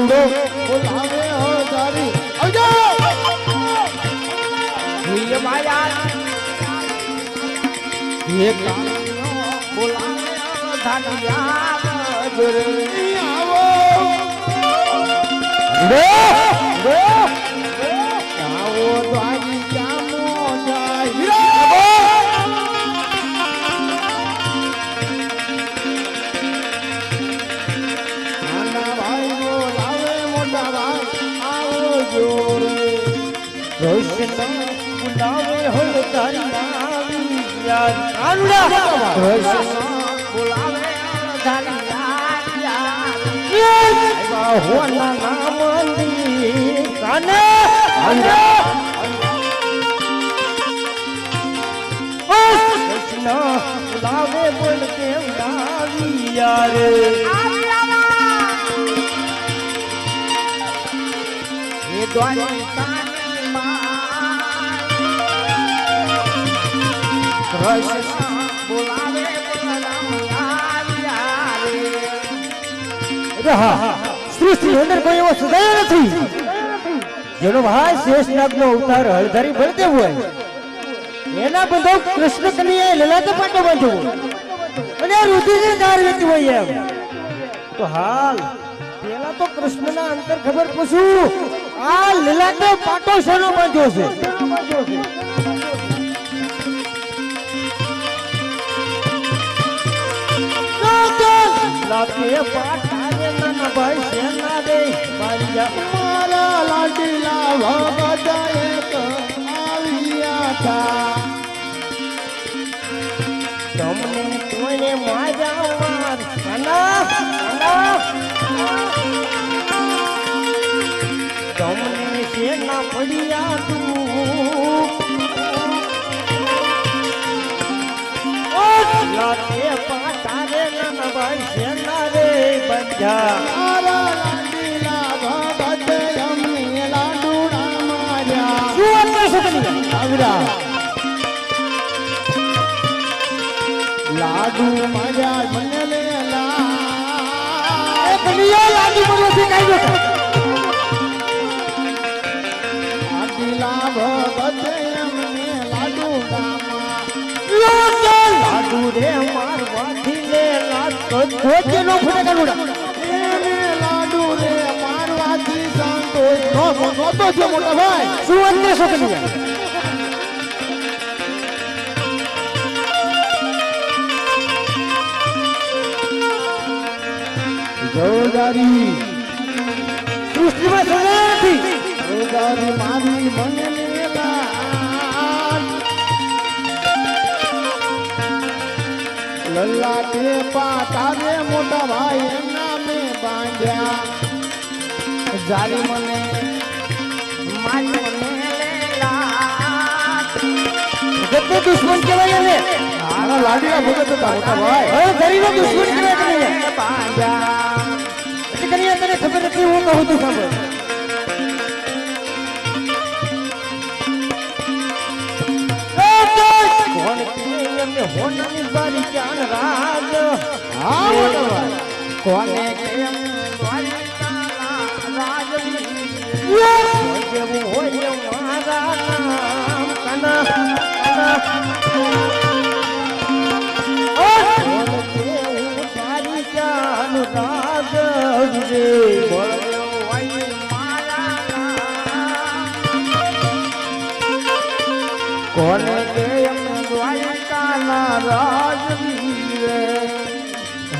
કાનુડો બોલાવે હો આવજો! હે માયા હે બોલાવે ધાનિયા આવો રે રે જોરે કૃષ્ણ બોલાવે હળ ધાનિયા યાર કાનુડા કૃષ્ણ બોલાવે કૃષ્ણ બોલાવે બોલ કેમ યારે. અંદર કોઈ એવો સુધાર્યો નથી. જેનો ભાઈ શેષ નાગનો અવતાર હળધારી બળદેવ હોય. એના બંધો કૃષ્ણ કનૈયાએ લલાતે પાટો બાંધ્યો અને આ રુધિરની ધાર વહેતી હોય એમ. તો હાલ પેલા તો કૃષ્ણના અંતર ખબર પૂછું. આ લીલાતે પાટો શેનો બાંધ્યો છે? મારા લાડીલા એક આવ્યા હતા પડ્યા તું? લાતે પાટા રે ભાઈ શેના રે બાંધ્યા મારા લાડીલા ભગત અમને લાડુડા માર્યા શું લાડુ મારવાથી લે લાડુ ધોજે નો ફૂટે એને લાડુ રે મારવાથી સંતોષ નો નહોતો થયો મોટા ભાઈ. શું અંતે છો જોદારી સૃષ્ટિમાં સજાય જોદારી મારી મને લલ્લા તે પાટા રે મોટા ભાઈ એમના મેં બાંધ્યા. જારી મને જતે દુશ્મન કહેવાય એને? આના લાડીના ભગત હતા મોટા ભાઈ. હવે ધરીનો દુશ્મન કહેવાય કનૈયા બાંધ્યા. એટલે તને ખબર નથી હું કહું તું સાંભળ. હોનાની બારી જાણ રાજ? હા કોને કેમ જેવું હોય મારા નામ. કના કના કોને કેમ દ્વારિકાના રાજવીરે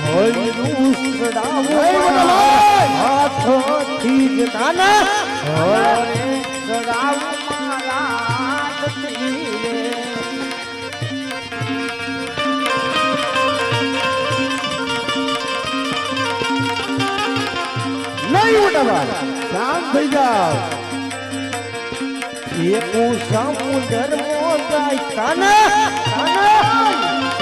હળનું સડાવું! હાથોથી જ સડાવું મારા નહીં મોટા શાંત થઈ જાઓ. એક સમુદ્ર કાના કાના.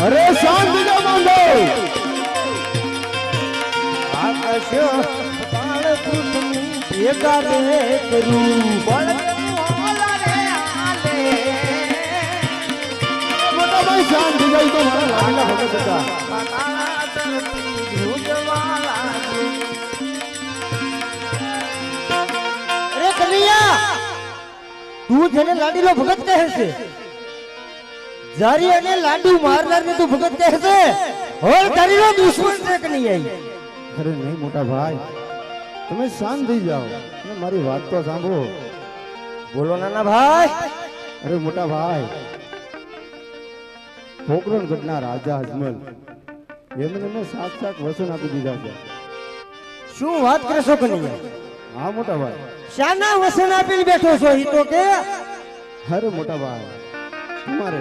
અરે શાંત જો બાંધો આકાશો તાળ પૃથ્વી ભેગા રે કરું. મોટા ભાઈ શાંત જાય તો મારા લાડલા ભગત હતા જેને લાડીલો ભગત કહે છે. જારી અને લાડુ મારનાર ને તું ભગત કહે છે હોલ તારીનો દુશ્મન છે કનૈયા અરે નહીં મોટા ભાઈ. તમે શાંત થઈ જાઓ. અને મારી વાત તો સાંભળો. બોલો નાના ભાઈ. અરે મોટા ભાઈ. પોકરણગઢના રાજા અજમલ એમને મેં સાત સાત વસન આપી દીધા છે. શું વાત કરશો કનૈયા હા મોટા ભાઈ. શાના વસન આપીને બેઠો છો ઈ તો કે મોટા ભાઈ તમારે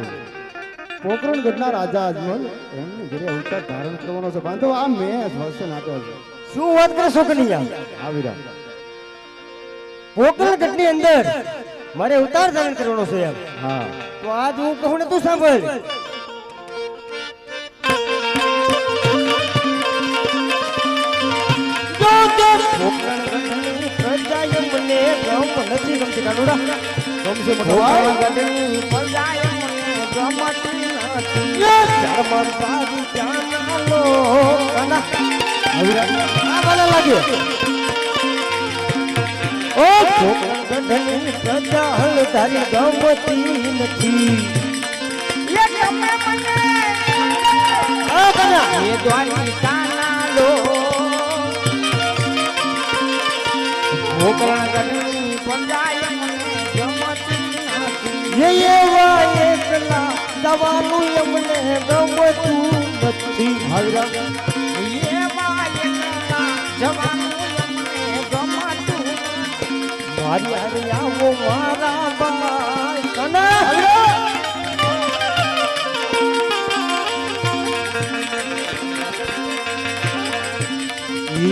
પોકરણગઢના રાજા અજમલ એમને ઘરે અવતાર ધારણ કરવાનો છે. બાંધો આ મેં વસન નાખ્યો છે શું વાત કરશો કનૈયા? આવી રહ્યા. પોકરણની અંદર મારે ઉતાર ધારણ કરવાનો છે એમ. હા. તો આજ હું કહું ને તું સાંભળ. પોકરણ પોકરણગઢની પ્રજાએ મને ગમ નથી ગમતી. કાનુડા ગમશે ગમતી નથી. ધર્મ સારી જાનાલો એવા એકલા દવાનું એમને ગમતું નથી હરમ મારી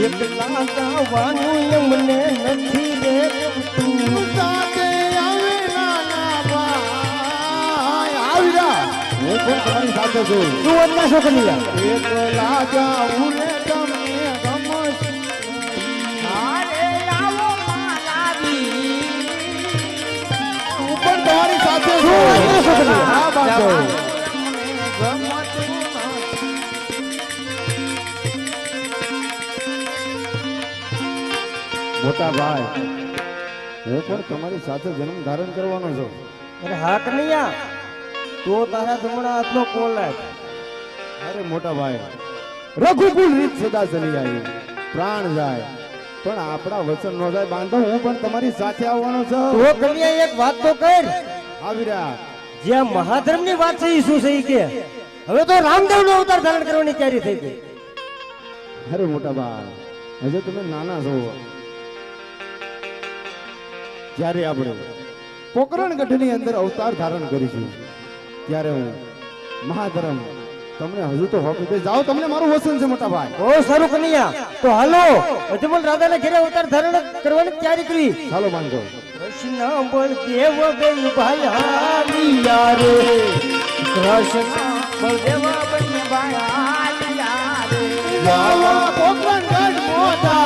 એકલા ગાવાનું એમને નથી રે. હું પણ તમારી સાથે છું શું વાત છો કનિયા એકલા જાઉં ને તમને ગમશે. હું પણ તમારી સાથે શું વાત છો છું હા બાંધો. મોટા ભાઈ, હું પણ તમારી સાથે જન્મ ધારણ કરવાનો છું અરે હા કનૈયા તો તારા ધમણા આટલો કોલ અરે મોટા ભાઈ રઘુકુલ રીત સદા ચલી આવી. પ્રાણ જાય. પણ આપણા વચન નો જાય બાંધો હું પણ તમારી સાથે આવવાનો છું. તો કન્યા એક વાત તો કર. આવી રહ્યા. જ્યાં મહાધર્મની વાત છે ઈ શું છે કે? હવે તો રામદેવ નો અવતાર ધારણ કરવાની તૈયારી થઈ ગઈ. અરે મોટા ભાઈ હજે તમે નાના છો. જ્યારે આપણે પોકરણગઢની અંદર અવતાર ધારણ કરીશું. ત્યારે હું મહાધર્મ તમને હજુ તો હોપી દે જાઓ તમને મારું વસન છે મોટા ભાઈ. ઓ સારું કનૈયા તો હાલો અજમલ રાધાના ઘરે અવતાર ધારણ કરવાની તૈયારી કરી. ચાલો બાંધો કૃષ્ણ બળદેવ બેન ભાઈ રે કૃષ્ણ બળદેવ બની ભાઈ રે. જાવા પોકરણગઢ મોટા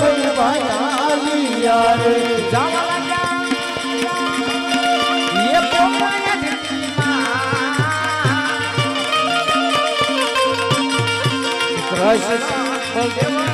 બેન ભાઈ હાલિયા રે જવા લાગ્યા. એ કૃષ્ણ.